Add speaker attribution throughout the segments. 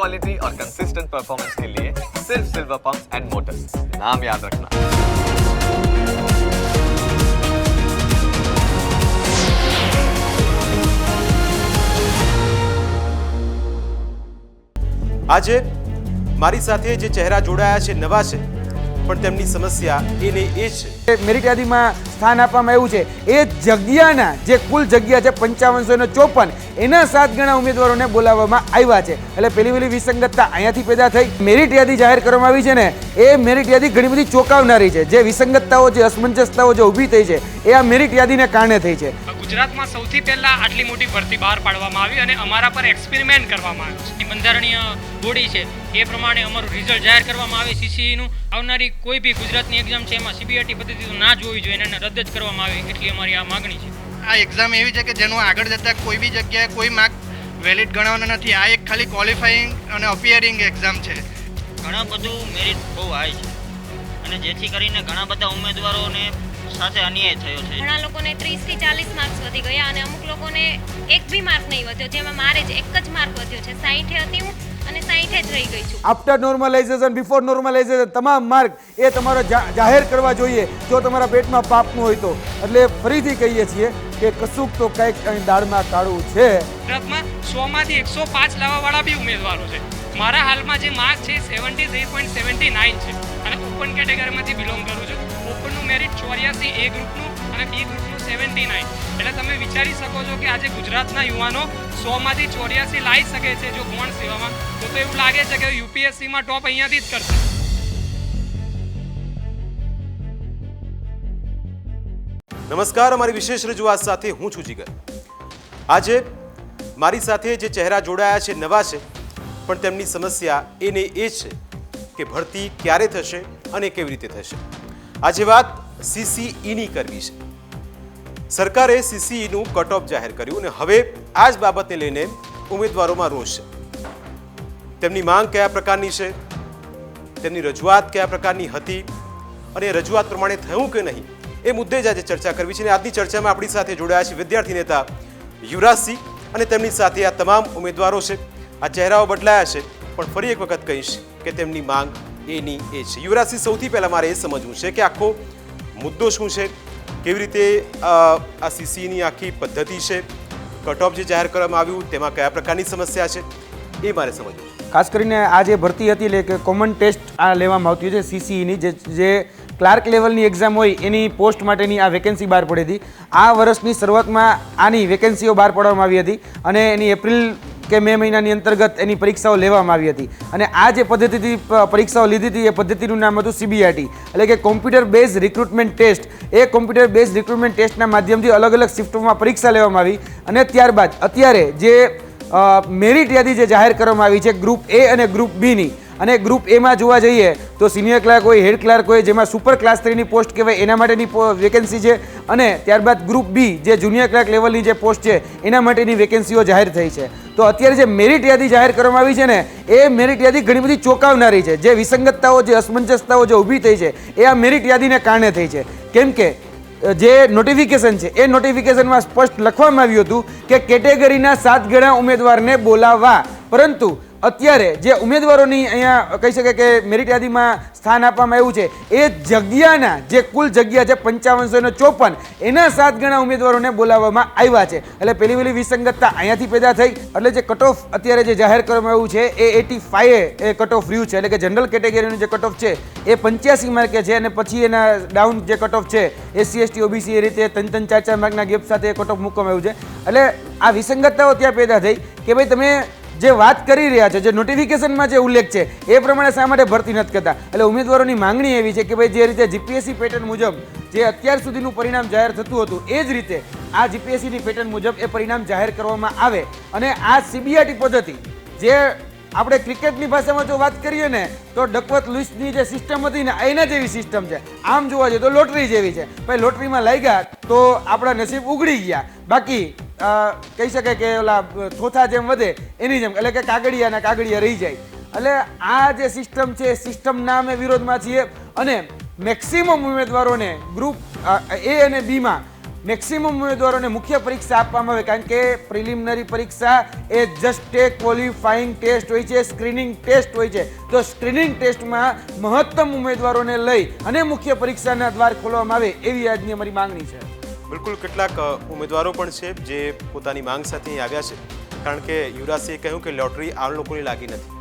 Speaker 1: Quality और consistent performance के लिए सिर्फ सिल्वर पंप्स एंड मोटर्स नाम याद रखना
Speaker 2: આજે મારી સાથે જે ચહેરા જોડાયા છે નવા છે પણ તેમની સમસ્યા એને એ છે.
Speaker 3: મેરિટ યાદીમાં સ્થાન આપવામાં આવ્યું છે. એ જગ્યાના જે કુલ જગ્યા છે, પંચાવનસો ને ચોપન, એના સાત ગણા ઉમેદવારોને બોલાવવામાં આવ્યા છે. એટલે પેલી પેલી વિસંગતતા અહીંયાથી પેદા થઈ. મેરિટ યાદી જાહેર કરવામાં આવી છે ને, એ મેરિટ યાદી ઘણી બધી ચોંકાવનારી છે. જે વિસંગતતાઓ, જે અસમંજસતાઓ જે ઊભી થઈ છે, એ આ મેરિટ યાદીને કારણે થઈ છે.
Speaker 4: ગુજરાતમાં સૌથી પહેલા આટલી મોટી ભરતી બહાર પાડવામાં આવી અને અમારા પર એક્સપેરિમેન્ટ કરવામાં આવ્યો છે.
Speaker 5: બંધારણીય બોડી છે એ પ્રમાણે અમારું રિઝલ્ટ જાહેર કરવામાં આવે સીસીઈનું આવનારી કોઈ બી ગુજરાતની એક્ઝામ છે એમાં સીબીઆઈટી પદ્ધતિ તો ના જોવી જોઈએ એને રદ જ કરવામાં આવે એટલી અમારી આ માગણી છે.
Speaker 6: આ એક્ઝામ એવી છે કે જેનું આગળ જતાં કોઈ બી જગ્યાએ કોઈ માર્ક વેલિડ ગણવાના નથી. આ એક ખાલી ક્વોલિફાઈંગ અને અપિયરિંગ એક્ઝામ છે.
Speaker 5: ઘણા બધું મેરિટ બહુ હાઈ છે. અને જેથી કરીને ઘણા બધા ઉમેદવારોને સાથે અન્યાય થયો છે.
Speaker 7: ઘણા લોકોને ત્રીસથી ચાલીસ માર્ક્સ વધી ગયા અને અમુક લોકોને એક બી માર્ક નહીં વધ્યો જેમાં મારે જ એક જ માર્ક વધ્યો છે. સાહીઠે હતી હું અને સાહીઠે જ રહી ગઈ છું.
Speaker 3: આફ્ટર નોર્મલાઇઝેશન બિફોર નોર્મલાઇઝેશન તમામ માર્ક એ તમારો જાહેર કરવા જોઈએ જો તમારા પેટમાં પાપનું હોય તો. એટલે ફરીથી કહીએ છીએ કે કશુંક તો કંઈક અહીં દાળમાં કાળું છે.
Speaker 4: ગુજરાતમાં સોમાંથી એકસો પાંચ લાવવાવાળા બી ઉમેદવારો છે. મારા હાલમાં જે માર્ક છે seventy three point seventy nine છે. અને ઓપન કેટેગરીમાંથી બિલોંગ કરું છું. મેરિટ ચોર્યાસી એ ગ્રુપનું અને બી ગ્રુપનું સેવન્ટી નાઇન એટલે તમે વિચારી શકો છો કે આજે ગુજરાતના યુવાનો સોમાંથી ચોર્યાસી લાવી શકે છે જો ગૌણ સેવામાં. તો તો એવું લાગે છે કે યુપીએસસીમાં ટોપ અહીંયાથી જ કરશે.
Speaker 2: નમસ્કાર, અમારી વિશેષ રજૂઆત સાથે હું છું જીગર. આજે મારી સાથે જે ચહેરા જોડાયા છે, નવા છે, પણ તેમની સમસ્યા એને એ છે કે ભરતી ક્યારે થશે અને કેવી રીતે થશે. આજે વાત સીસીઈની કરવી છે. સરકારે સીસીઈનું કટ ઓફ જાહેર કર્યું અને હવે આ જ બાબતને લઈને ઉમેદવારોમાં રોષ છે. તેમની માંગ કયા પ્રકારની છે? તેમની રજૂઆત કયા પ્રકારની હતી? અને રજૂઆત પ્રમાણે થયું કે નહીં? એ મુદ્દે જ આજે ચર્ચા કરવી છે અને આજની ચર્ચામાં આપણી સાથે જોડાયા છે વિદ્યાર્થી નેતા યુવરાજસિંહ અને તેમની સાથે આ તમામ ઉમેદવારો છે. આ ચહેરાઓ બદલાયા છે, પણ ફરી એક વખત કહીશ કે તેમની માંગ એની એ છે. યુવરાજસિંહ સૌથી પહેલાં મારે એ સમજવું છે કે આખો મુદ્દો શું છે, કેવી રીતે આ સીસીની આખી પદ્ધતિ છે, કટ ઓફ જે જાહેર કરવામાં આવ્યું, તેમાં કયા પ્રકારની સમસ્યા છે, એ મારે સમજવું
Speaker 3: ખાસ કરીને આ જે ભરતી હતી એટલે કે કોમન ટેસ્ટ આ લેવામાં આવતી છે સીસીઈની જે જે ક્લાર્ક લેવલની એક્ઝામ હોય, એની પોસ્ટ માટેની આ વેકેન્સી બહાર પડી હતી. આ વર્ષની શરૂઆતમાં આની વેકેન્સીઓ બહાર પાડવામાં આવી હતી અને એની એપ્રિલ કે મે મહિનાની અંતર્ગત એની પરીક્ષાઓ લેવામાં આવી હતી. અને આ જે પદ્ધતિથી પરીક્ષાઓ લીધી હતી એ પદ્ધતિનું નામ હતું સીબીઆરટી એટલે કે કોમ્પ્યુટર બેઝ રિક્રુટમેન્ટ ટેસ્ટ એ કોમ્પ્યુટર બેઝ રિક્રુટમેન્ટ ટેસ્ટના માધ્યમથી અલગ અલગ શિફ્ટોમાં પરીક્ષા લેવામાં આવી. અને ત્યારબાદ અત્યારે જે મેરિટ યાદી જે જાહેર કરવામાં આવી છે ગ્રુપ એ અને ગ્રુપ બીની અને ગ્રુપ એમાં જોવા જઈએ તો સિનિયર ક્લાર્ક હોય હેડ ક્લાર્ક હોય, જેમાં સુપર ક્લાસ થ્રીની પોસ્ટ કહેવાય, એના માટેની વેકેન્સી છે. અને ત્યારબાદ ગ્રુપ બી જે જુનિયર ક્લાર્ક લેવલની જે પોસ્ટ છે, એના માટેની વેકેન્સીઓ જાહેર થઈ છે. તો અત્યારે જે મેરિટ યાદી જાહેર કરવામાં આવી છે ને, એ મેરિટ યાદી ઘણી બધી ચોંકાવનારી છે. જે વિસંગતતાઓ, જે અસમંજસતાઓ જે ઊભી થઈ છે, એ આ મેરિટ યાદીને કારણે થઈ છે. કેમ કે જે નોટિફિકેશન છે, એ નોટિફિકેશનમાં સ્પષ્ટ લખવામાં આવ્યું હતું કે કેટેગરીના સાત ગણા ઉમેદવારને બોલાવવા. પરંતુ અત્યારે જે ઉમેદવારોની અહીંયા કહી શકાય કે મેરિટ યાદીમાં સ્થાન આપવામાં આવ્યું છે, એ જગ્યાના જે કુલ જગ્યા છે પંચાવનસો ને ચોપન, એના સાત ગણા ઉમેદવારોને બોલાવવામાં આવ્યા છે. એટલે પહેલી પહેલી વિસંગતતા અહીંયાથી પેદા થઈ, એટલે જે કટ ઓફ અત્યારે જે જાહેર કરવામાં આવ્યું છે, એ એટી ફાઈવ એ કટ ઓફ રહ્યું છે. એટલે કે જનરલ કેટેગરીનું જે કટ ઓફ છે, એ પંચ્યાસી માર્કે છે, અને પછી એના ડાઉન જે કટ ઓફ છે એસસી એસટી ઓબીસી એ રીતે ત્રણ ત્રણ ચાર ચાર માર્કના ગેપ સાથે કટ ઓફ મૂકવામાં આવ્યું છે. એટલે આ વિસંગતતાઓ ત્યાં પેદા થઈ કે ભાઈ તમે જે વાત કરી રહ્યા છે, જે નોટિફિકેશનમાં જે ઉલ્લેખ છે, એ પ્રમાણે શા માટે ભરતી નથી કરતા? એટલે ઉમેદવારોની માંગણી એવી છે કે ભાઈ, જે રીતે જીપીએસસી પેટર્ન મુજબ જે અત્યાર સુધીનું પરિણામ જાહેર થતું હતું, એ જ રીતે આ જીપીએસસીની પેટર્ન મુજબ એ પરિણામ જાહેર કરવામાં આવે. અને આ સીબીઆઈટી પદ્ધતિ, જે આપણે ક્રિકેટની ભાષામાં જો વાત કરીએ ને, તો ડકવત લુઈસની જે સિસ્ટમ હતી ને, એના જેવી સિસ્ટમ છે. આમ જોવા જઈએ તો લોટરી જેવી છે. ભાઈ, લોટરીમાં લઈ ગયા તો આપણા નસીબ ઉગડી ગયા. બાકી કહી શકાય કે ઓલા થોથા જેમ વધે, એની જેમ, એટલે કે કાગડિયા ને કાગળિયા રહી જાય. એટલે આ જે સિસ્ટમ છે સિસ્ટમના અમે વિરોધમાં છીએ. અને મેક્સિમમ ઉમેદવારોને ગ્રુપ એ અને બીમાં મેક્સિમમ ઉમેદવારોને મુખ્ય પરીક્ષા આપવામાં આવે કારણ કે પ્રિલિમિનરી પરીક્ષા એ જસ્ટ એ ક્વોલિફાઈંગ ટેસ્ટ હોય છે સ્ક્રીનિંગ ટેસ્ટ હોય છે. તો સ્ક્રીનિંગ ટેસ્ટમાં મહત્તમ ઉમેદવારોને લઈ અને મુખ્ય પરીક્ષાના દ્વાર ખોલવામાં આવે એવી આજની અમારી માંગણી છે.
Speaker 2: બિલકુલ, કેટલાક ઉમેદવારો પણ છે જે પોતાની માંગ સાથે આવ્યા છે. કારણ કે યુવરાજસિંહે કહ્યું કે લોટરી આ લોકોને લાગી નથી.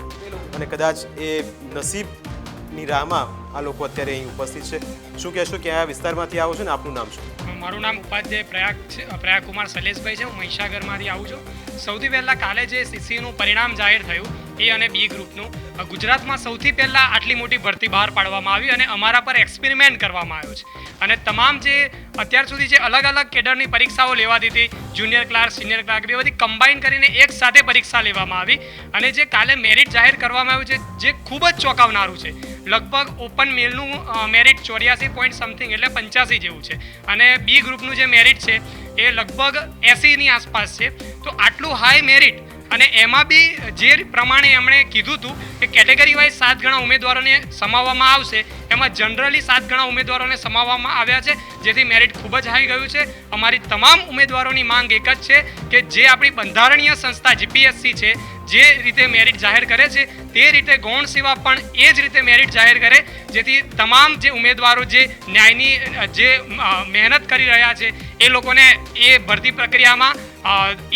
Speaker 2: અને કદાચ એ નસીબની રાહમાં આ લોકો અત્યારે અહીં ઉપસ્થિત છે. શું કહેશો કે આ વિસ્તારમાંથી આવો છો ને? આપનું નામ શું?
Speaker 4: મારું નામ ઉપાધ્યાય પ્રયાગ છે પ્રયાગ કુમાર શૈલેષભાઈ છે. હું મહીસાગરમાંથી આવું છું. સૌથી પહેલાં કાલે જે સીસીનું પરિણામ જાહેર થયું, એ અને બી ગ્રુપનું ગુજરાતમાં સૌથી પહેલાં આટલી મોટી ભરતી બહાર પાડવામાં આવી અને અમારા પર એક્સપેરિમેન્ટ કરવામાં આવ્યો છે. અને તમામ જે અત્યાર સુધી જે અલગ અલગ કેડરની પરીક્ષાઓ લેવાતી હતી, જુનિયર ક્લાર્ક, સિનિયર ક્લાર્ક, એ બધી કમ્બાઈન કરીને એક સાથે પરીક્ષા લેવામાં આવી. અને જે કાલે મેરિટ જાહેર કરવામાં આવ્યું છે, જે ખૂબ જ ચોંકાવનારું છે. લગભગ ઓપન મેલનું મેરિટ ચોર્યાસી પોઈન્ટ સમથિંગ એટલે પંચ્યાસી જેવું છે. અને બી ગ્રુપનું જે મેરિટ છે, એ લગભગ એંસીની આસપાસ છે. તો આટલું હાઈ મેરિટ અને એમાં બી જે પ્રમાણે એમણે કીધું હતું કે કેટેગરી વાઇઝ સાત ગણા ઉમેદવારોને સમાવવામાં આવશે, એમાં જનરલી સાત ગણા ઉમેદવારોને સમાવવામાં આવ્યા છે, જેથી મેરિટ ખૂબ જ હાઈ ગયું છે. અમારી તમામ ઉમેદવારોની માંગ એક જ છે કે જે આપણી બંધારણીય સંસ્થા જીપીએસસી છે જે રીતે મેરિટ જાહેર કરે છે, તે રીતે ગૌણ સેવા પણ એ જ રીતે મેરિટ જાહેર કરે, જેથી તમામ જે ઉમેદવારો જે ન્યાયની, જે મહેનત કરી રહ્યા છે એ લોકોને એ ભરતી પ્રક્રિયામાં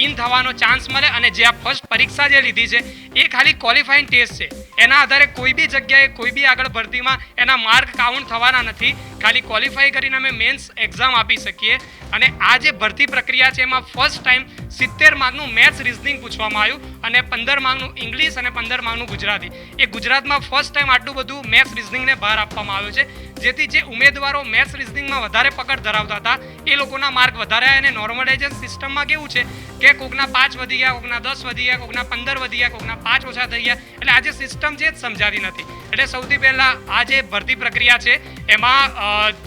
Speaker 4: ઇન થવાનો ચાન્સ મળે અને જે આ ફર્સ્ટ પરીક્ષા જે લીધી છે, એ ખાલી ક્વોલિફાઈંગ ટેસ્ટ છે. એના આધારે કોઈ બી જગ્યાએ, કોઈ બી આગળ ભરતીમાં એના માર્ક કાઉન્ટ થવાના નથી. ખાલી ક્વોલિફાઈ કરીને અમે મેન્સ એક્ઝામ આપી શકીએ. અને આ જે ભરતી પ્રક્રિયા છે, એમાં ફર્સ્ટ ટાઈમ સિત્તેર માર્કનું મેથ્સ રિઝનિંગ પૂછવામાં આવ્યું અને પંદર માર્કનું ઇંગ્લિશ અને પંદર માર્કનું ગુજરાતી. એ ગુજરાતમાં ફર્સ્ટ ટાઈમ આટલું બધું મેથ્સ રિઝનિંગને ભાર આપવામાં આવ્યો છે. જેથી જે ઉમેદવારો મેથ્સ રિઝનિંગમાં વધારે પકડ ધરાવતા હતા, એ લોકોના માર્ક વધારે અને નોર્મલાઇઝેશન સિસ્ટમમાં કેવું છે કે કોકના પાંચ વધી ગયા, કોકના દસ વધી ગયા, કોકના પંદર વધી ગયા, કોકના પાંચ ઓછા થઈ ગયા. એટલે આજે સિસ્ટમ છે જ સમજાતી નથી. એટલે સૌથી પહેલાં આ જે ભરતી પ્રક્રિયા છે, એમાં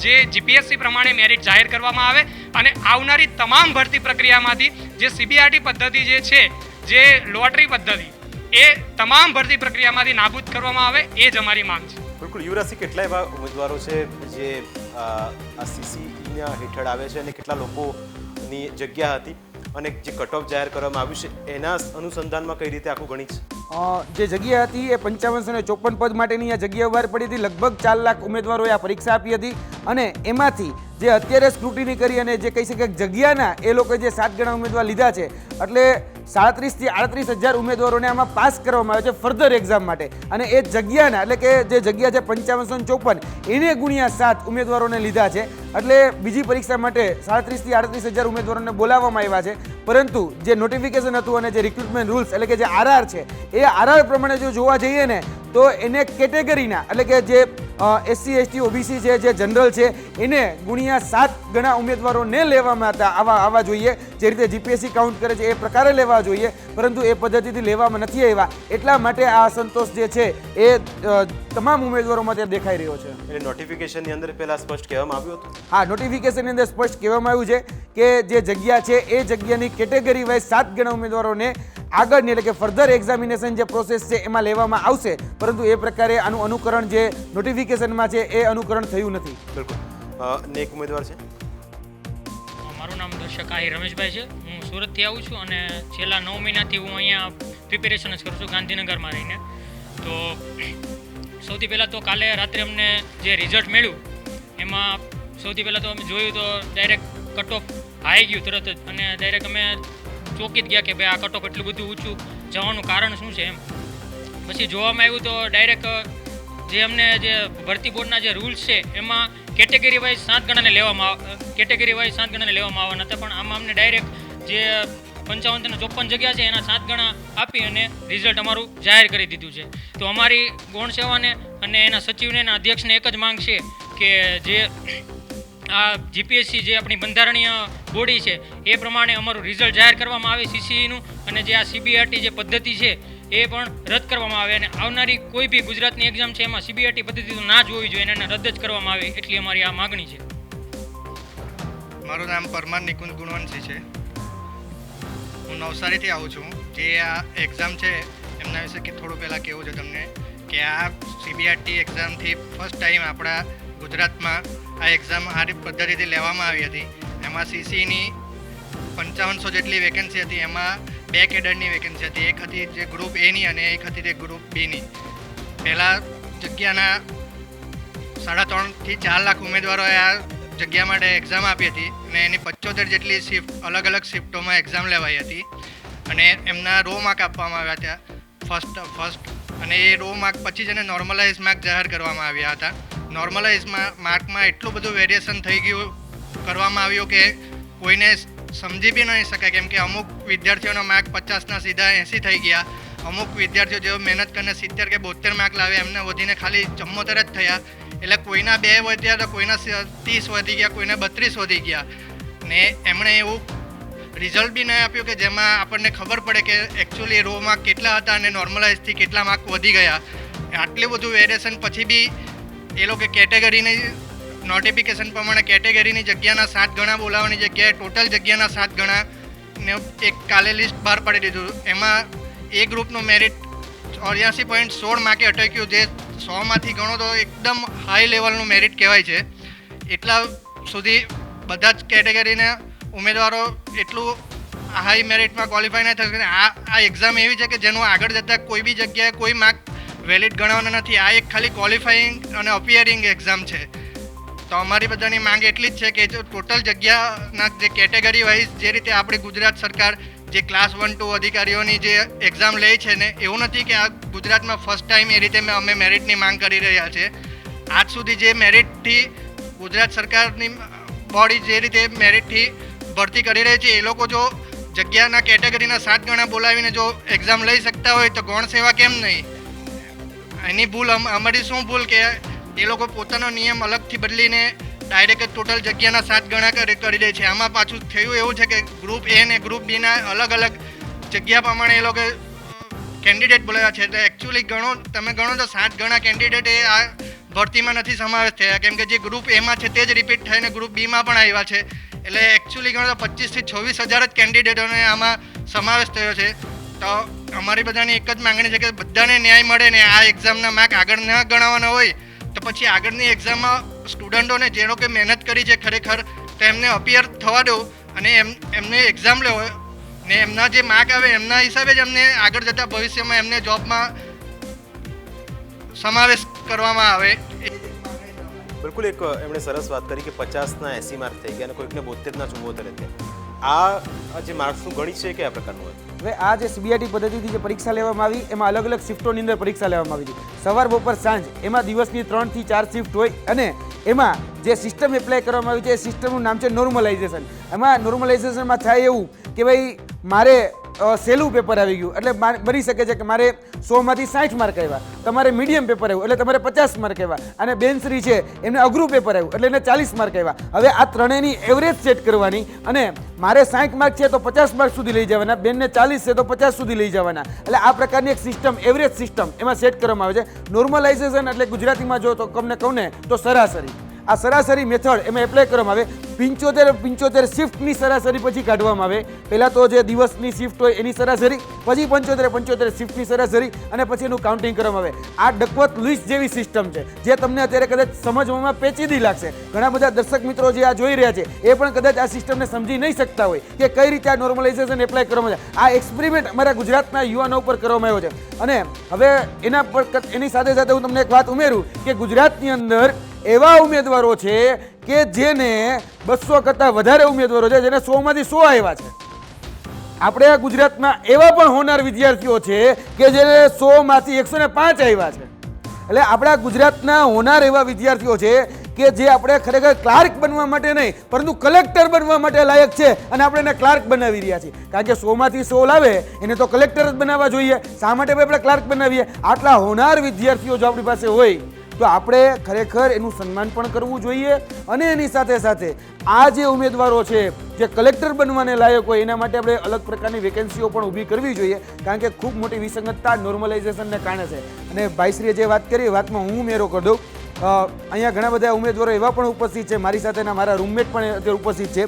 Speaker 4: જે જીપીએસસી પ્રમાણે મેરિટ જાહેર કરવામાં આવે અને આવનારી તમામ ભરતી પ્રક્રિયામાંથી જે સીબીઆરટી પદ્ધતિ જે છે, જે લોટરી પદ્ધતિ, એ તમામ ભરતી પ્રક્રિયામાંથી નાબૂદ કરવામાં આવે, એ જ અમારી માંગ છે.
Speaker 2: બિલકુલ. યુવરાજસિંહ કેટલા એવા ઉમેદવારો છે જે આ સીસીના હેઠળ આવે છે અને કેટલા લોકોની જગ્યા હતી અને જે કટ ઓફ જાહેર કરવામાં આવ્યું છે, એના અનુસંધાનમાં કઈ રીતે આખું ગણિત છે?
Speaker 3: જે જગ્યા હતી એ પંચાવનસો ને ચોપન પદ માટેની આ જગ્યા બહાર પડી હતી. લગભગ ચાર લાખ ઉમેદવારોએ આ પરીક્ષા આપી હતી અને એમાંથી જે અત્યારે સ્ક્રુટિની કરી અને જે કહી શકે જગ્યાના એ લોકોએ જે સાત ગણા ઉમેદવાર લીધા છે, એટલે સાડત્રીસથી આડત્રીસ હજાર ઉમેદવારોને આમાં પાસ કરવામાં આવે છે ફર્ધર એક્ઝામ માટે. અને એ જગ્યાના, એટલે કે જે જગ્યા છે પંચાવનસો ચોપન, એને ગુણ્યા સાત ઉમેદવારોને લીધા છે. એટલે બીજી પરીક્ષા માટે સાડત્રીસથી આડત્રીસ હજાર ઉમેદવારોને બોલાવવામાં આવ્યા છે. પરંતુ જે નોટિફિકેશન હતું અને જે રિક્રુટમેન્ટ રૂલ્સ એટલે કે જે આરઆર છે, એ આરઆર પ્રમાણે જો જોવા જઈએ ને તો એને કેટેગરીના એટલે કે જે એસસી એસટી ઓબીસી છે જે જનરલ છે એને ગુણ્યા સાત ગણા ઉમેદવારોને લેવામાં હતા આવા આવવા જોઈએ. જે રીતે જીપીએસસી કાઉન્ટ કરે છે એ પ્રકારે લેવા જોઈએ પરંતુ એ પદ્ધતિથી લેવામાં નથી આવ્યા. એટલા માટે આ અસંતોષ જે છે એ તમામ ઉમેદવારોમાં ત્યાં દેખાઈ રહ્યો છે.
Speaker 2: એટલે નોટિફિકેશનની અંદર પહેલા સ્પષ્ટ કહેવામાં આવ્યું હતું?
Speaker 3: હા નોટિફિકેશનની અંદર સ્પષ્ટ કહેવામાં આવ્યું છે કે જે જગ્યા છે એ જગ્યાની કેટેગરી વાઇઝ સાત ગણા ઉમેદવારોને આગળની એટલે કે ફર્ધર એક્ઝામિનેશન જે પ્રોસેસ છે એમાં લેવામાં આવશે. પરંતુ એ પ્રકારે આનું અનુકરણ જે નોટિફિકેશનમાં છે એ અનુકરણ થયું નથી.
Speaker 2: બિલકુલ. નેક ઉમેદવાર છે?
Speaker 5: મારું નામ દર્શક આહિર રમેશભાઈ છે. હું સુરતથી આવું છું અને છેલ્લા નવ મહિનાથી હું અહીંયા પ્રિપેરેશન જ કરું છું ગાંધીનગરમાં રહીને. તો સૌથી પહેલાં તો કાલે રાત્રે અમને જે રિઝલ્ટ મળ્યું એમાં સૌથી પહેલાં તો અમે જોયું તો ડાયરેક્ટ કટ ઓફ હાઈ ગયું તરત જ. અને ડાયરેક્ટ અમે ચોંકી જ ગયા કે ભાઈ આ કટ ઓફ એટલું બધું ઊંચું જવાનું કારણ શું છે એમ. પછી જોવામાં આવ્યું તો ડાયરેક્ટ જે અમને જે ભરતી બોર્ડના જે રૂલ્સ છે, એમાં કેટેગરી વાઇઝ સાત ગણાને લેવામાં કેટેગરી વાઇઝ સાત ગણાને લેવામાં આવવાના હતા, પણ આમાં અમને ડાયરેક્ટ જે પંચાવન અને ચોપન જગ્યા છે, એના સાત ગણા આપી અને રિઝલ્ટ અમારું જાહેર કરી દીધું છે. તો અમારી ગૌણ સેવાને અને એના સચિવને એના અધ્યક્ષને એક જ માંગ છે કે જે આ જીપીએસસી જે આપણી બંધારણીય બોડી છે, એ પ્રમાણે અમારું રિઝલ્ટ જાહેર કરવામાં આવે સીસીઈનું અને જે આ સીબીઆરટી જે પદ્ધતિ છે એ પણ રદ કરવામાં આવે અને આવનારી કોઈ બી ગુજરાતની એક્ઝામ છે એમાં સીબીઆરટી પદ્ધતિ ના જ હોવી જોઈએ એને રદ જ કરવામાં આવે એટલી અમારી આ માગણી છે.
Speaker 6: મારું નામ પરમાર નિકુંજ ગુણવંશી છે. હું નવસારીથી આવું છું. જે આ એક્ઝામ છે, એમના વિશે કે થોડું પહેલાં કહેવું છે તમને કે આ સીબીઆરટી એક્ઝામથી ફર્સ્ટ ટાઈમ આપણા ગુજરાતમાં આ એક્ઝામ આ પદ્ધતિથી લેવામાં આવી હતી. એમાં સીસીની પંચાવનસો જેટલી વેકેન્સી હતી. એમાં બે કેડરની વેકેન્સી હતી. એક હતી જે ગ્રુપ એની અને એક હતી તે ગ્રુપ બીની પહેલાં જગ્યાના સાડા ત્રણથી ચાર લાખ ઉમેદવારોએ આ જગ્યા માટે એક્ઝામ આપી હતી અને એની પચોતેર જેટલી શિફ્ટ અલગ અલગ શિફ્ટોમાં એક્ઝામ લેવાઈ હતી. અને એમના રો માર્ક આપવામાં આવ્યા હતા. ફર્સ્ટ ફર્સ્ટ અને એ રો માર્ક પછી જ એને નોર્મલાઇઝ માર્ક જાહેર કરવામાં આવ્યા હતા. નોર્મલાઇઝમાં માર્કમાં એટલું બધું વેરિએશન થઈ ગયું, કરવામાં આવ્યું કે કોઈને સમજી બી નહીં શકાય, કેમ કે અમુક વિદ્યાર્થીઓના માર્ક પચાસના સીધા એંસી થઈ ગયા. અમુક વિદ્યાર્થીઓ જેઓ મહેનત કરીને સિત્તેર કે બોતેર માર્ક લાવે એમને વધીને ખાલી ચમ્મોતેર જ થયા. એટલે કોઈના બે વધ્યા તો કોઈના ત્રીસ વધી ગયા, કોઈના બત્રીસ વધી ગયા. ને એમણે એવું રિઝલ્ટ બી નહીં આપ્યું કે જેમાં આપણને ખબર પડે કે એકચ્યુઅલી રો માર્ક કેટલા હતા અને નોર્મલાઇઝથી કેટલા માર્ક વધી ગયા. આટલું બધું વેરિએશન પછી બી એ લોકો કેટેગરીની નોટિફિકેશન પ્રમાણે કેટેગરીની જગ્યાના સાત ગણા બોલાવવાની જગ્યાએ ટોટલ જગ્યાના સાત ગણા ને એક કાલે લિસ્ટ બહાર પાડી દીધું. એમાં એ ગ્રુપનું મેરિટ ચોર્યાસી પોઈન્ટ સોળ માર્કે અટક્યું જે સોમાંથી ગણો તો એકદમ હાઈ લેવલનું મેરિટ કહેવાય છે. એટલા સુધી બધા જ કેટેગરીના ઉમેદવારો એટલું હાઈ મેરિટમાં ક્વોલિફાય નહીં થશે. આ આ એક્ઝામ એવી છે કે જેનું આગળ જતાં કોઈ બી જગ્યાએ કોઈ માર્ક વેલિડ ગણવાના નથી. આ એક ખાલી ક્વોલિફાઈંગ અને અપિયરિંગ એક્ઝામ છે. તો અમારી બધાની માંગ એટલી જ છે કે જો ટોટલ જગ્યાના જે કેટેગરી વાઇઝ જે રીતે આપણી ગુજરાત સરકાર જે ક્લાસ વન ટુ અધિકારીઓની જે એક્ઝામ લે છે ને, એવું નથી કે આ ગુજરાતમાં ફર્સ્ટ ટાઈમ એ રીતે અમે મેરિટની માંગ કરી રહ્યા છે. આજ સુધી જે મેરિટથી ગુજરાત સરકારની બોડી જે રીતે મેરિટથી ભરતી કરી રહી છે, એ લોકો જો જગ્યાના કેટેગરીના સાત ગણા બોલાવીને જો એક્ઝામ લઈ શકતા હોય તો ગૌણ સેવા કેમ નહીં? એની ભૂલ અમ- અમારી શું ભૂલ કે એ લોકો પોતાનો નિયમ અલગથી બદલીને ડાયરેક્ટ ટોટલ જગ્યાના સાત ગણા કરી દે છે. આમાં પાછું થયું એવું છે કે ગ્રુપ એ ને ગ્રુપ બીના અલગ અલગ જગ્યા પ્રમાણે એ લોકો કેન્ડિડેટ બોલાવ્યા છે. તો એકચ્યુઅલી ગણો, તમે ગણો તો સાત ગણા કેન્ડિડેટ એ આ ભરતીમાં નથી સમાવેશ થયા. કેમ કે જે ગ્રુપ એમાં છે તે જ રિપીટ થઈને ગ્રુપ બીમાં પણ આવ્યા છે. એટલે એકચ્યુઅલી ગણો તો પચીસથી છવ્વીસ હજાર જ કેન્ડિડેટોને આમાં સમાવેશ થયો છે. તો અમારી બધાની એક જ માંગણી છે કે બધાને ન્યાય મળે ને આ એક્ઝામના માર્ક આગળ ન ગણાવવાના હોય તો પછી આગળની એક્ઝામમાં સ્ટુડન્ટોને જેનો કે મહેનત કરી છે ખરેખર, તો એમને અપિયર થવા દો અને એમ, એમને એક્ઝામ લેવો. ને એમના જે માર્ક આવે, એમના હિસાબે જ એમને આગળ જતા ભવિષ્યમાં એમને જોબમાં સમાવેશ કરવામાં આવે.
Speaker 2: બિલકુલ એક, એમણે સરસ વાત કરી કે પચાસના એસી માર્ક થઈ ગયા અને કોઈકને બોતેરના ચુંબોતેર થયા આ જે માર્ક્સનું ગણિત છે કયા પ્રકારનું હોય
Speaker 3: હવે આ જે સીબીઆઈટી પદ્ધતિથી જે પરીક્ષા લેવામાં આવી, એમાં અલગ અલગ શિફ્ટોની અંદર પરીક્ષા લેવામાં આવી હતી સવાર, બપોર, સાંજ, એમાં દિવસની ત્રણથી ચાર શિફ્ટ હોય અને એમાં જે સિસ્ટમ એપ્લાય કરવામાં આવી છે, એ સિસ્ટમનું નામ છે નોર્મલાઇઝેશન એમાં નોર્મલાઇઝેશનમાં થાય એવું કે ભાઈ, મારે સહેલું પેપર આવી ગયું. એટલે બની શકે છે કે મારે સોમાંથી સાઠ માર્ક આવ્યા. તમારે મીડિયમ પેપર આવ્યું, એટલે તમારે પચાસ માર્ક આવ્યા. અને બેનશ્રી છે, એમને અઘરું પેપર આવ્યું, એટલે એને ચાલીસ માર્ક આવ્યા. હવે આ ત્રણેયની એવરેજ સેટ કરવાની અને મારે સાઠ માર્ક છે તો પચાસ માર્ક સુધી લઈ જવાના, બેનને ચાલીસ છે તો પચાસ સુધી લઈ જવાના. એટલે આ પ્રકારની એક સિસ્ટમ એવરેજ સિસ્ટમ એમાં સેટ કરવામાં આવે છે. નોર્મલાઇઝેશન એટલે ગુજરાતીમાં જો તો તમને કહું ને તો સરાસરી. આ સરાસરી મેથડ એમાં એપ્લાય કરવામાં આવે. પિંચોતેર પિંચોતેર શિફ્ટની સરાસરી પછી કાઢવામાં આવે. પહેલાં તો જે દિવસની શિફ્ટ હોય એની સરાસરી, પછી પંચોતેર પંચોતેર શિફ્ટની સરાસરી અને પછી એનું કાઉન્ટિંગ કરવામાં આવે. આ ડકવત લુઈસ જેવી સિસ્ટમ છે, જે તમને અત્યારે કદાચ સમજવામાં પેચીદી લાગશે. ઘણા બધા દર્શક મિત્રો જે આ જોઈ રહ્યા છે, એ પણ કદાચ આ સિસ્ટમને સમજી નહીં શકતા હોય કે કઈ રીતે આ નોર્મલાઇઝેશન એપ્લાય કરવામાં આવે. આ એક્સપેરિમેન્ટ અમારા ગુજરાતના યુવાનો ઉપર કરવામાં આવ્યો છે. અને હવે એના પર એની સાથે સાથે હું તમને એક વાત ઉમેરું કે ગુજરાતની અંદર એવા ઉમેદવારો છે કે જેને બસો કરતાં વધારે ઉમેદવારો છે, જેને સોમાંથી સો આવ્યા છે. આપણે ગુજરાતમાં એવા પણ હોનાર વિદ્યાર્થીઓ છે કે જેને સોમાંથી એકસો ને પાંચ આવ્યા છે. એટલે આપણા ગુજરાતના હોનાર એવા વિદ્યાર્થીઓ છે કે જે આપણે ખરેખર ક્લાર્ક બનવા માટે નહીં, પરંતુ કલેક્ટર બનવા માટે લાયક છે અને આપણે એને ક્લાર્ક બનાવી રહ્યા છીએ. કારણ કે સોમાંથી સો લાવે, એને તો કલેક્ટર જ બનાવવા જોઈએ. શા માટે આપણે ક્લાર્ક બનાવીએ? આટલા હોનાર વિદ્યાર્થીઓ જો આપણી પાસે હોય તો આપણે ખરેખર એનું સન્માન પણ કરવું જોઈએ અને એની સાથે સાથે આ જે ઉમેદવારો છે, જે કલેક્ટર બનવાને લાયક હોય, એના માટે આપણે અલગ પ્રકારની વેકેન્સીઓ પણ ઊભી કરવી જોઈએ, કારણ કે ખૂબ મોટી વિસંગતતા નોર્મલાઇઝેશનને કારણે છે. અને ભાઈશ્રીએ જે વાત કરી વાતમાં હું ઉમેરો કરી. દઉં અહીંયા ઘણા બધા ઉમેદવારો એવા પણ ઉપસ્થિત છે, મારી સાથેના મારા રૂમમેટ પણ અત્યારે ઉપસ્થિત છે,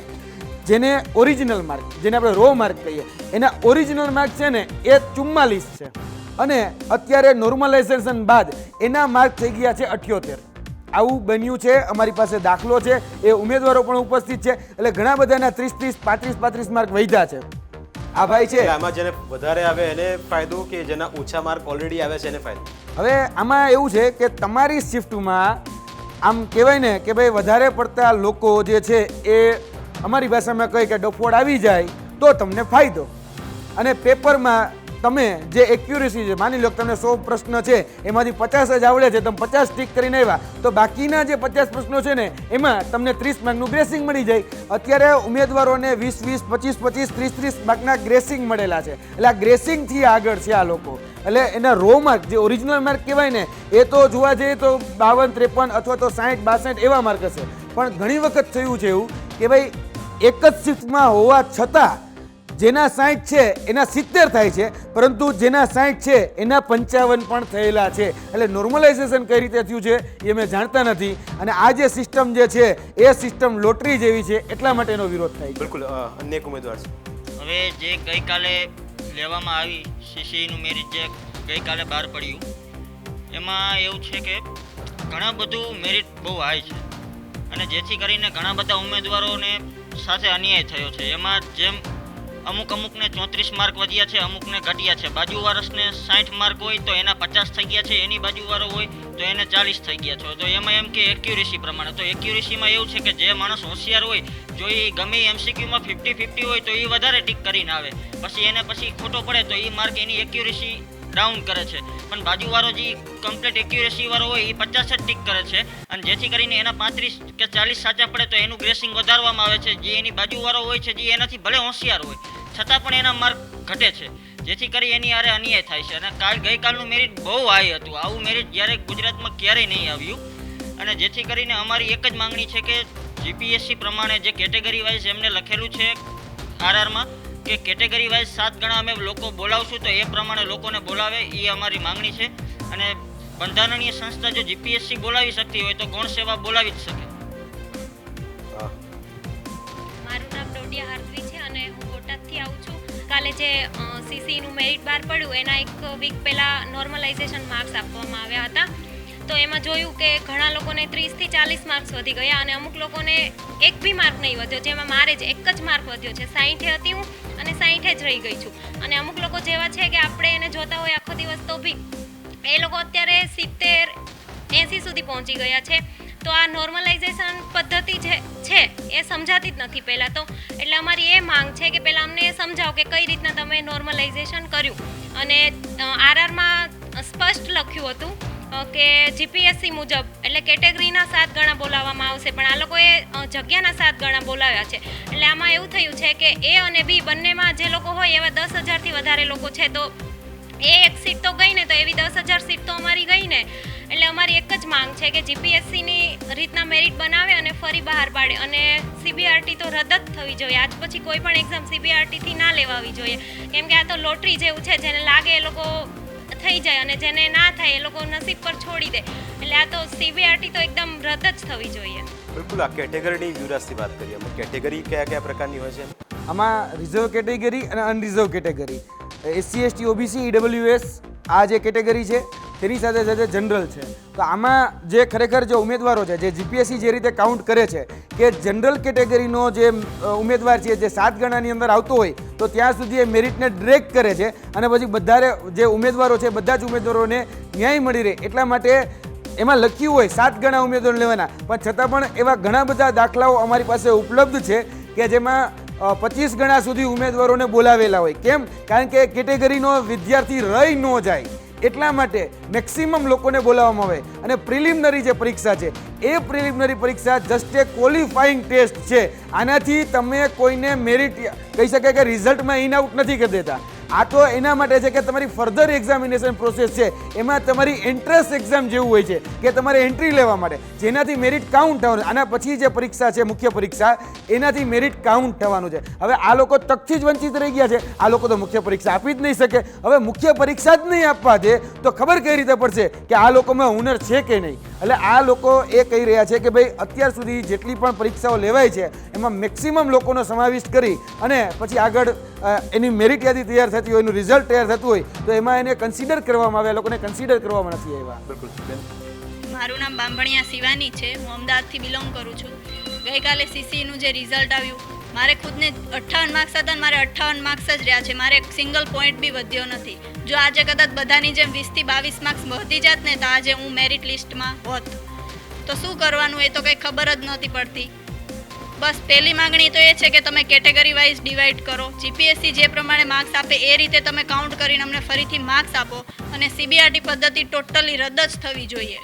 Speaker 3: જેને ઓરિજિનલ માર્ક જેને આપણે રો માર્ક કહીએ. એના ઓરિજિનલ માર્ક છે ને, એ ચુમ્માલીસ છે. અને અત્યારે નોર્મલાઇઝેશન બાદ એના માર્ક થઈ ગયા છે અઠ્યોતેર. આવું બન્યું છે અમારી પાસે દાખલો છે એ ઉમેદવારો પણ ઉપસ્થિત છે એટલે ઘણા બધાના ત્રીસ ત્રીસ પાંત્રીસ પાંત્રીસ માર્ક વધ્યા છે. આ ભાઈ છે.
Speaker 2: આમાં જેને વધારે આવે એને ફાયદો કે જેના ઓછા માર્ક ઓલરેડી આવે છે એને ફાયદો?
Speaker 3: હવે આમાં એવું છે કે તમારી શિફ્ટમાં આમ કહેવાય ને કે ભાઈ વધારે પડતા લોકો જે છે એ અમારી ભાષામાં કહે કે ડફોડ આવી જાય તો તમને ફાયદો. અને પેપરમાં તમે જે એક્યુરેસી છે, માની લો તમને સો પ્રશ્ન છે, એમાંથી પચાસ જ આવડે છે તમે પચાસ ટીક કરીને આવ્યા. તો બાકીના જે પચાસ પ્રશ્નો છે ને, એમાં તમને ત્રીસ માર્કનું ગ્રેસિંગ મળી જાય. અત્યારે ઉમેદવારોને વીસ વીસ, પચીસ પચીસ, ત્રીસ ત્રીસ માર્કના ગ્રેસિંગ મળેલા છે. એટલે આ ગ્રેસિંગથી આગળ છે આ લોકો. એટલે એના રો માર્ક જે ઓરિજિનલ માર્ક કહેવાય ને, એ તો જોવા જઈએ તો બાવન, ત્રેપન અથવા તો સાઠ બાસઠ એવા માર્ક હશે. પણ ઘણી વખત થયું છે એવું કે ભાઈ, એક જ શિફ્ટમાં હોવા છતાં જેના સાઠ છે એના સિત્તેર થાય છે પરંતુ જેના સાઠ છે એના પંચાવન પણ થયેલા છે. એટલે નોર્મલાઇઝેશન કઈ રીતે થયું છે એ અમે જાણતા નથી. અને આ જે સિસ્ટમ જે છે એ સિસ્ટમ લોટરી જેવી છે એટલા માટે એનો વિરોધ થાય છે.
Speaker 2: બિલકુલ અનેક અન્ય એક ઉમેદવાર છે.
Speaker 8: હવે જે ગઈકાલે લેવામાં આવી સીસીનું મેરિટ જે ગઈકાલે બહાર પડ્યું એમાં એવું છે કે ઘણા બધું મેરિટ બહુ હાઈ છે. અને જેથી કરીને ઘણા બધા ઉમેદવારોને સાથે અન્યાય થયો છે. એમાં જેમ અમુક અમુકને ચોત્રીસ માર્ક વધ્યા છે, અમુકને ઘટ્યા છે. બાજુ વારસને સાઠ માર્ક હોય તો એના પચાસ થઈ ગયા છે, એની બાજુવાળો હોય તો એને ચાલીસ થઈ ગયા છે. તો એમાં એમ કે એક્યુરેસી પ્રમાણે. તો એક્યુરેસીમાં એવું છે કે જે માણસ હોશિયાર હોય, જો એ ગમે એમસીક્યુમાં ફિફ્ટી ફિફ્ટી હોય તો એ વધારે ટીક કરીને આવે. પછી એને પછી ખોટો પડે તો એ માર્ક એની એક્યુરેસી ડાઉન કરે છે. પણ બાજુવાળો જે કમ્પ્લીટ એક્યુરેસી વાળો હોય એ પચાસ જ ટીક કરે છે. અને જેથી કરીને એના પાંત્રીસ કે ચાલીસ સાચા પડે તો એનું ગ્રેસિંગ વધારવામાં આવે છે. જે એની બાજુવાળો હોય છે, જે એનાથી ભલે હોશિયાર હોય. છતાં પણ એના માર્ક ઘટે છે. જેથી કરી એની આરે અન્યાય થાય છે. અને કાલ ગઈકાલનું મેરિટ બહુ હાઈ હતું. આવું મેરિટ જ્યારે ગુજરાતમાં ક્યારેય નહીં આવ્યું. અને જેથી કરીને અમારી એક જ માંગણી છે કે જીપીએસસી પ્રમાણે જે કેટેગરી વાઇઝ એમને લખેલું છે આરઆરમાં કે કેટેગરી વાઇઝ સાત ગણા અમે લોકો બોલાવશું તો એ પ્રમાણે લોકોને બોલાવે એ અમારી માંગણી છે. અને બંધારણીય સંસ્થા જો જીપીએસસી બોલાવી શકતી હોય તો ગૌણ સેવા બોલાવી જ શકે.
Speaker 7: મારું નામ ડોડિયા આરતી છે અને હું બોટાદથી આવું છું કાલે જે સીસીનું મેરિટ બહાર પડ્યું, એના એક વીક પહેલાં નોર્મલાઇઝેશન માર્ક્સ આપવામાં આવ્યા હતા. તો એમાં જોયું કે ઘણા લોકોને ત્રીસથી ચાલીસ માર્ક્સ વધી ગયા અને અમુક લોકોને એક બી માર્ક નહીં વધ્યો, જેમાં મારે જ એક જ માર્ક વધ્યો છે. સાહીઠે હતી હું અને સાહીઠે જ રહી ગઈ છું. અને અમુક લોકો જેવા છે કે આપણે એને જોતા હોય આખો દિવસ તો બી એ લોકો અત્યારે સિત્તેર એંસી સુધી પહોંચી ગયા છે. તો આ નોર્મલાઇઝેશન પદ્ધતિ જે છે, એ સમજાતી જ નથી પહેલાં તો. એટલે અમારી એ માંગ છે કે પહેલાં અમને એ સમજાવો કે કઈ રીતના તમે નોર્મલાઇઝેશન કર્યું. અને આરઆરમાં સ્પષ્ટ લખ્યું હતું કે જીપીએસસી મુજબ, એટલે કેટેગરીના સાત ગણા બોલાવવામાં આવશે, પણ આ લોકોએ જગ્યાના સાત ગણા બોલાવ્યા છે. એટલે આમાં એવું થયું છે કે એ અને બી બંનેમાં જે લોકો હોય એવા દસ હજારથી વધારે લોકો છે, તો એ એક સીટ તો ગઈ ને તો એવી દસ હજાર સીટ તો અમારી ગઈ ને. એટલે અમારી એક જ માંગ છે કે જીપીએસસીની રીતના મેરિટ બનાવે અને ફરી બહાર પાડે. અને સીબીઆરટી તો રદ જ થવી જોઈએ. આજ પછી કોઈ પણ એક્ઝામ સીબીઆરટીથી ના લેવાવી જોઈએ. કેમ કે આ તો લોટરી જેવું છે જેને લાગે એ લોકો થઈ જાય અને જેને ના થાય એ લોકો નસીબ પર છોડી દે. એટલે આ તો સીબીઆરટી તો એકદમ રદ જ થવી જોઈએ.
Speaker 2: બિલકુલ આ કેટેગરીની યુરાસથી વાત કરીએ. કેટેગરી કયા કયા પ્રકારની હોય છે?
Speaker 3: આમાં રિઝર્વ કેટેગરી અને unreserve category SC ST OBC EWS આ જે કેટેગરી છે, તેની સાથે સાથે જનરલ છે. તો આમાં જે ખરેખર જે ઉમેદવારો છે, જે જીપીએસસી જે રીતે કાઉન્ટ કરે છે, કે જનરલ કેટેગરીનો જે ઉમેદવાર છે, જે સાત ગણાની અંદર આવતો હોય, તો ત્યાં સુધી એ મેરિટને ડ્રેક કરે છે અને પછી બધા જે ઉમેદવારો છે, બધા જ ઉમેદવારોને ન્યાય મળી રહે. એટલા માટે એમાં લખ્યું હોય, સાત ગણા ઉમેદવારો લેવાના. પણ છતાં પણ એવા ઘણા બધા દાખલાઓ અમારી પાસે ઉપલબ્ધ છે, કે જેમાં પચીસ ગણા સુધી ઉમેદવારોને બોલાવેલા હોય. કેમ? કારણ કે કેટેગરીનો વિદ્યાર્થી રહી ન જાય. એટલા માટે મેક્સિમમ લોકોને બોલાવવામાં આવે. અને પ્રિલિમિનરી જે પરીક્ષા છે, એ પ્રિલિમિનરી પરીક્ષા જસ્ટ એ ક્વોલિફાઈંગ ટેસ્ટ છે. આનાથી તમે કોઈને મેરિટ કહી શકાય કે રિઝલ્ટમાં ઇન આઉટ નથી કરી દેતા. આ તો એના માટે છે કે તમારી ફર્ધર એક્ઝામિનેશન પ્રોસેસ છે, એમાં તમારી એન્ટ્રન્સ એક્ઝામ જેવું હોય છે, કે તમારે એન્ટ્રી લેવા માટે. જેનાથી મેરિટ કાઉન્ટ થવાનું આના પછી જે પરીક્ષા છે, મુખ્ય પરીક્ષા, એનાથી મેરિટ કાઉન્ટ થવાનું છે. હવે આ લોકો તકથી જ વંચિત રહી ગયા છે. આ લોકો તો મુખ્ય પરીક્ષા આપી જ નહીં શકે. હવે મુખ્ય પરીક્ષા જ નહીં આપવા છે, તો ખબર કઈ રીતે પડશે કે આ લોકોમાં હુનર છે કે નહીં? એટલે આ લોકો એ કહી રહ્યા છે કે ભાઈ, અત્યાર સુધી જેટલી પણ પરીક્ષાઓ લેવાય છે, એમાં મેક્સિમમ લોકોનો સમાવિષ્ટ કરી અને પછી આગળ એની મેરિટ યાદી તૈયાર થતી હોય એનું રિઝલ્ટ તૈયાર થતું હોય તો એમાં એને કન્સિડર કરવામાં આવે. લોકોને કન્સિડર કરવામાં નથી આવ્યા.
Speaker 2: બિલકુલ
Speaker 9: મારું નામ બાંભણિયા શિવાની છે. હું અમદાવાદથી બિલોંગ કરું છું. ગઈકાલે સીસીનું જે રિઝલ્ટ આવ્યું મારે ખુદને અઠ્ઠાવન માર્ક્સ હતા અને મારે અઠ્ઠાવન માર્ક્સ જ રહ્યા છે. મારે સિંગલ પોઈન્ટ બી વધ્યો નથી. જો આજે કદાચ બધાની જેમ વીસથી બાવીસ માર્ક્સ વધી જાત ને તો આજે હું મેરિટ લિસ્ટમાં હોત. તો શું કરવાનું? એ તો કંઈ ખબર જ નહોતી પડતી. બસ પહેલી માંગણી તો એ છે કે તમે કેટેગરી વાઇઝ ડિવાઈડ કરો જીપીએસસી જે પ્રમાણે માર્ક્સ આપે એ રીતે તમે કાઉન્ટ કરીને અમને ફરીથી માર્ક્સ આપો અને સીબીઆરટી પદ્ધતિ ટોટલી રદ જ થવી જોઈએ.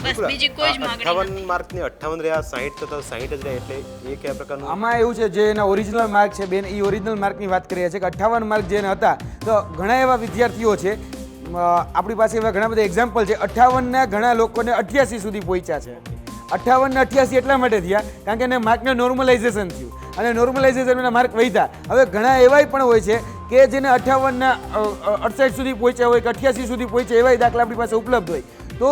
Speaker 9: બસ બીજી કોઈ જ માંગણી
Speaker 2: અઠ્ઠાવન
Speaker 9: નથી.
Speaker 2: માર્કની અઠ્ઠાવન રહ્યા સાહીઠ તો સાહીઠ જ રહે એટલે એ કયા પ્રકારનું?
Speaker 3: આમાં એવું છે જે એના ઓરિજિનલ માર્ક છે બેન એ ઓરિજિનલ માર્કની વાત કરીએ છીએ કે અઠ્ઠાવન માર્ક જેને હતા તો ઘણા એવા વિદ્યાર્થીઓ છે આપણી પાસે એવા ઘણા બધા એક્ઝામ્પલ છે અઠ્ઠાવનના ઘણા લોકોને અઠ્યાસી સુધી પહોંચ્યા છે. અઠ્ઠાવન ને અઠ્યાસી એટલા માટે થયા, કારણ કે એને માર્કને નોર્મલાઇઝેશન થયું. અને નોર્મલાઇઝેશનના માર્ક વધ્યા. હવે ઘણા એવાય પણ હોય છે કે જેને અઠ્ઠાવનના અડસઠ સુધી પહોંચ્યા હોય કે અઠ્યાસી સુધી પહોંચ્યા એવાય દાખલા આપણી પાસે ઉપલબ્ધ હોય. તો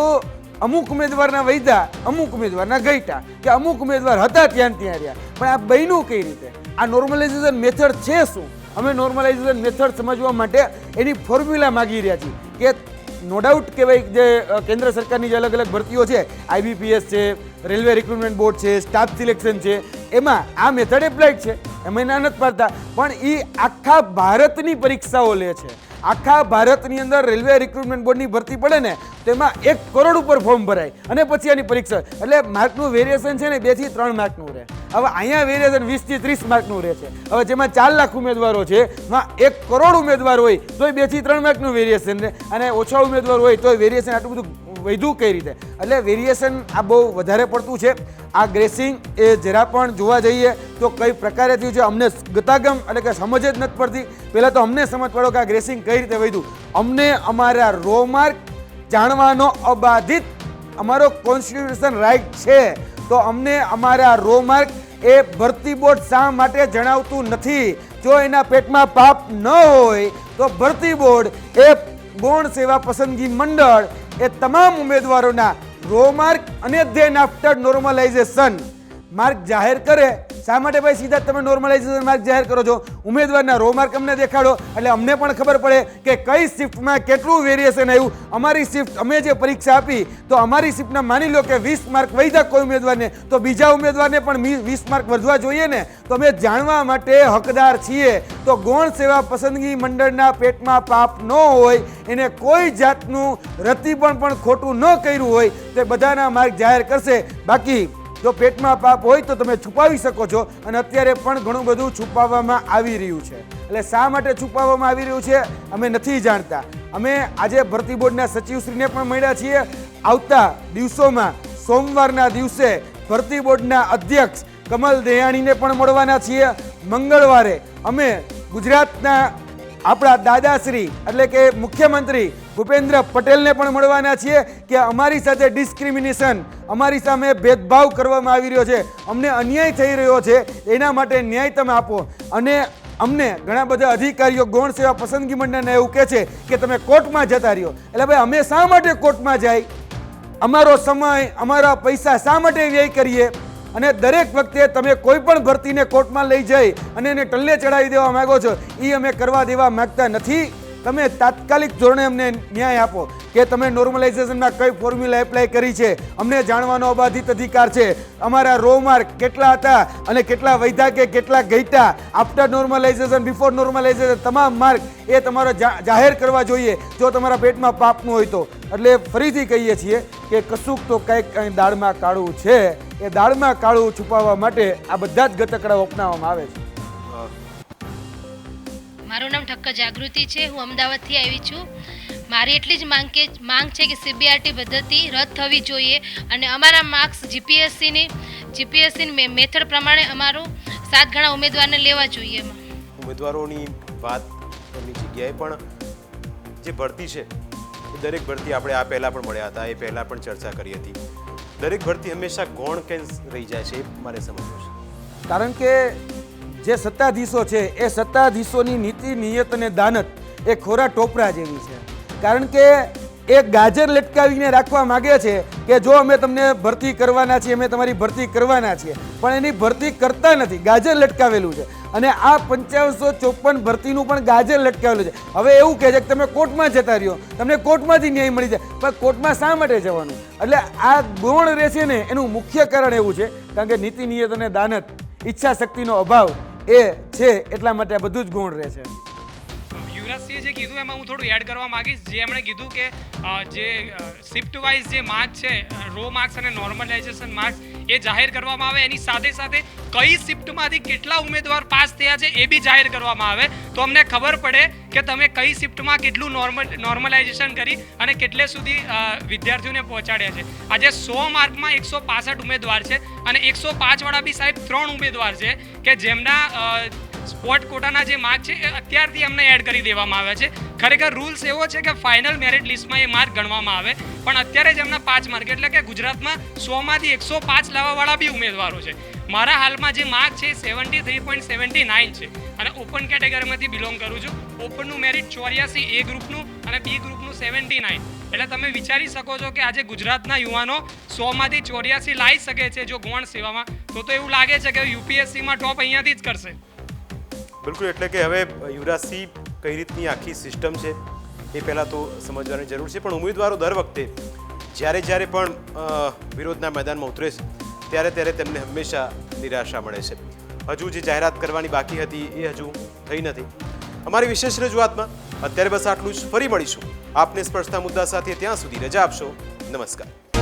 Speaker 3: અમુક ઉમેદવારના વૈધા અમુક ઉમેદવારના ગઈટા કે અમુક ઉમેદવાર હતા ત્યાં ત્યાં રહ્યા. પણ આ બન્યું કઈ રીતે? આ નોર્મલાઇઝેશન મેથડ છે શું? અમે નોર્મલાઇઝેશન મેથડ સમજવા માટે એની ફોર્મ્યુલા માગી રહ્યા છીએ કે નો ડાઉટ કે ભાઈ જે કેન્દ્ર સરકારની જે અલગ અલગ ભરતીઓ છે આઈબીપીએસ છે, રેલવે રિક્રુટમેન્ટ બોર્ડ છે સ્ટાફ સિલેક્શન છે, એમાં આ મેથડ એપ્લાઇડ છે. એમાં એના નથી પાડતા. પણ એ આખા ભારતની પરીક્ષાઓ લે છે. આખા ભારતની અંદર રેલવે રિક્રુટમેન્ટ બોર્ડની ભરતી પડે ને, તેમાં એક કરોડ ઉપર ફોર્મ ભરાય. અને પછી આની પરીક્ષા. એટલે માર્કનું વેરિએશન છે ને બેથી ત્રણ માર્કનું રહે. હવે અહીંયા વેરિએશન વીસથી ત્રીસ માર્કનું રહે છે. હવે જેમાં ચાર લાખ ઉમેદવારો છે, એમાં એક કરોડ ઉમેદવાર હોય, તોય બેથી ત્રણ માર્કનું વેરિએશન રહે. અને ઓછા ઉમેદવાર હોય, તોય વેરિએશન આટલું બધું વધ્યું કઈ રીતે? એટલે વેરિએશન આ બહુ વધારે પડતું છે. આ ગ્રેસિંગ એ જરા પણ જોવા જઈએ તો કઈ પ્રકારે થયું છે અમને ગતાગમ એટલે કે સમજ જ નથી પડતી. પહેલાં તો અમને સમજ પડો કે આ ગ્રેસિંગ કઈ રીતે વધ્યું. અમને અમારા રો માર્ક જાણવાનો અબાધિત અમારો કોન્સ્ટિટ્યુશન રાઇટ છે. તો અમને અમારા રો માર્ક એ ભરતી બોર્ડ શા માટે જણાવતું નથી? જો એના પેટમાં પાપ ન હોય, તો ભરતી બોર્ડ એ ગૌણ સેવા પસંદગી મંડળ એ તમામ ઉમેદવારોના રો માર્ક અને ધેન આફ્ટર નોર્મલાઇઝેશન માર્ક જાહેર કરે, શા માટે ભાઈ સીધા તમે નોર્મલાઇઝેશન માર્ક જાહેર કરો છો? ઉમેદવારના રો માર્ક અમને દેખાડો. એટલે અમને પણ ખબર પડે કે કઈ શિફ્ટમાં કેટલું વેરિએશન આવ્યું. અમારી શિફ્ટ અમે જે પરીક્ષા આપી, તો અમારી શિફ્ટના માની લો કે વીસ માર્ક વધ્યા કોઈ ઉમેદવારને, તો બીજા ઉમેદવારને પણ વીસ માર્ક વધવા જોઈએ ને? તો અમે જાણવા માટે હકદાર છીએ. તો ગૌણ સેવા પસંદગી મંડળના પેટમાં પાપ ન હોય, એને કોઈ જાતનું રતિપણ પણ ખોટું ન કર્યું હોય, તે બધાના માર્ક જાહેર કરશે. બાકી જો પેટમાં પાપ હોય તો તમે છુપાવી શકો છો અને અત્યારે પણ ઘણું બધું છુપાવવામાં આવી રહ્યું છે. એટલે શા માટે છુપાવવામાં આવી રહ્યું છે અમે નથી જાણતા. અમે આજે ભરતી બોર્ડના સચિવશ્રીને પણ મળ્યા છીએ. આવતા દિવસોમાં, સોમવારના દિવસે ભરતી બોર્ડના અધ્યક્ષ કમલ દયાણીને પણ મળવાના છીએ. મંગળવારે અમે ગુજરાતના આપણા દાદાશ્રી એટલે કે મુખ્યમંત્રી ભૂપેન્દ્ર પટેલને પણ મળવાના છીએ કે અમારી સાથે ડિસ્ક્રિમિનેશન અમારી સામે ભેદભાવ કરવામાં આવી રહ્યો છે. અમને અન્યાય થઈ રહ્યો છે, એના માટે ન્યાય તમે આપો. અને અમને ઘણા બધા અધિકારીઓ ગૌણ સેવા પસંદગી મંડળને એવું કહે છે કે તમે કોર્ટમાં જતા રહ્યો. એટલે ભાઈ, અમે શા માટે કોર્ટમાં જાય? અમારો સમય, અમારા પૈસા શા માટે વ્યય કરીએ? અને દરેક વખતે તમે કોઈ પણ ભરતીને કોર્ટમાં લઈ જઈ અને એને ટલ્લે ચડાવી દેવા માંગો છો એ અમે કરવા દેવા માગતા નથી. તમે તાત્કાલિક ધોરણે અમને ન્યાય આપો કે તમે નોર્મલાઇઝેશનમાં કઈ ફોર્મ્યુલા એપ્લાય કરી છે, અમને જાણવાનો અબાધિત અધિકાર છે. અમારા રો માર્ક કેટલા હતા અને કેટલા વૈધા કે કેટલા ગઈટા આફ્ટર નોર્મલાઇઝેશન બિફોર નોર્મલાઇઝેશન તમામ માર્ક એ તમારો જાહેર કરવા જોઈએ, જો તમારા પેટમાં પાપનું હોય તો. એટલે ફરીથી કહીએ છીએ કે કશુંક તો કંઈક અહીં દાળમાં કાળું છે. એ દાળમાં કાળું છુપાવવા માટે આ બધા જ ગતકડાઓ અપનાવવામાં આવે છે.
Speaker 10: મારું નામ ઠક્કર જાગૃતિ છે. હું અમદાવાદથી આવી છું. મારી એટલી જ માંગ કે માંગ છે કે સીબીઆરટી પદ્ધતિ રદ થવી જોઈએ અને અમારા માર્ક્સ જીપીએસસીની જીપીએસસીની મેથડ પ્રમાણે અમારું સાત ગણા ઉમેદવારને લેવા જોઈએ
Speaker 2: ઉમેદવારોની વાત એમની જગ્યાએ પણ જે ભરતી છે એ દરેક ભરતી આપણે આ પહેલાં પણ મળ્યા હતા એ પહેલાં પણ ચર્ચા કરી હતી. દરેક ભરતી હંમેશા ગૌણ કેમ રહી જાય છે એ મારે સમજવું છે.
Speaker 3: કારણ કે જે સત્તાધીશો છે, એ સત્તાધીશોની નીતિ, નિયત અને દાનત એ ખોરા ટોપરા જેવી છે. કારણ કે એ ગાજર લટકાવીને રાખવા માગે છે કે જો અમે તમને ભરતી કરવાના છીએ, અમે તમારી ભરતી કરવાના છીએ, પણ એની ભરતી કરતા નથી, ગાજર લટકાવેલું છે. અને આ પંચાવનસો ચોપન ભરતીનું પણ ગાજર લટકાવેલું છે. હવે એવું કહે છે કે તમે કોર્ટમાં જતા રહ્યો, તમને કોર્ટમાંથી ન્યાય મળી જાય, પણ કોર્ટમાં શા માટે જવાનું? એટલે આ ગૌણ રહેશે ને, એનું મુખ્ય કારણ એવું છે, કારણ કે નીતિ, નિયત અને દાનત, ઈચ્છા શક્તિનો અભાવ એ છે એટલા માટે બધું જ ગૌણ રહે છે.
Speaker 4: યુવરાજસિંહે જે કીધું એમાં હું થોડું એડ કરવા માંગીશ, જે એમણે કીધું કે જે શિફ્ટ વાઇઝ જે માર્ક છે રો માર્ક્સ અને નોર્મલાઇઝેશન માર્ક્સ એ જાહેર કરવામાં આવે. એની સાથે સાથે કઈ શિફ્ટમાંથી કેટલા ઉમેદવાર પાસ થયા છે એ બી જાહેર કરવામાં આવે. તો અમને ખબર પડે કે તમે કઈ શિફ્ટમાં કેટલું નોર્મલ નોર્મલાઇઝેશન કરી અને કેટલે સુધી વિદ્યાર્થીઓને પહોંચાડ્યા છે? આજે સો માર્કમાં એકસો પાસઠ ઉમેદવાર છે અને એકસો પાંચવાળા બી સાહેબ ત્રણ ઉમેદવાર છે કે જેમના સ્પોર્ટ કોટાના જે માર્ક છે એ અત્યારથી એમને એડ કરી દેવામાં આવ્યા છે. ખરેખર રૂલ્સ એવો છે કે ફાઇનલ મેરિટ લિસ્ટમાં એ માર્ક ગણવામાં આવે, પણ અત્યારે જ એમના પાંચ માર્ક, એટલે કે ગુજરાતમાં સોમાંથી એકસો પાંચ લાવવાવાળા બી ઉમેદવારો છે. મારા હાલમાં જે માર્ક છે seventy three point seventy nine છે. અને ઓપન કેટેગરીમાંથી બિલોંગ કરું છું. ઓપનનું મેરિટ ચોર્યાસી એ ગ્રુપનું અને બી ગ્રુપનું સેવન્ટી નાઇન. એટલે તમે વિચારી શકો છો કે આજે ગુજરાતના યુવાનો સોમાંથી ચોર્યાસી લાવી શકે છે જો ગૌણ સેવામાં. તો તો એવું લાગે છે કે યુપીએસસીમાં ટોપ અહીંયાથી જ કરશે.
Speaker 2: બિલકુલ, એટલે કે હવે યુવરાજસિંહ કઈ રીતની આખી સિસ્ટમ છે એ પહેલાં તો સમજવાની જરૂર છે. પણ ઉમેદવારો દર વખતે જ્યારે જ્યારે પણ વિરોધના મેદાનમાં ઉતરે છે ત્યારે ત્યારે તેમને હંમેશા નિરાશા મળે છે. હજુ જે જાહેરાત કરવાની બાકી હતી એ હજુ થઈ નથી. અમારી વિશેષ રજૂઆતમાં અત્યારે બસ આટલું જ. ફરી મળીશું. આપને સ્પર્શતા મુદ્દા સાથે ત્યાં સુધી રજા આપશો. નમસ્કાર.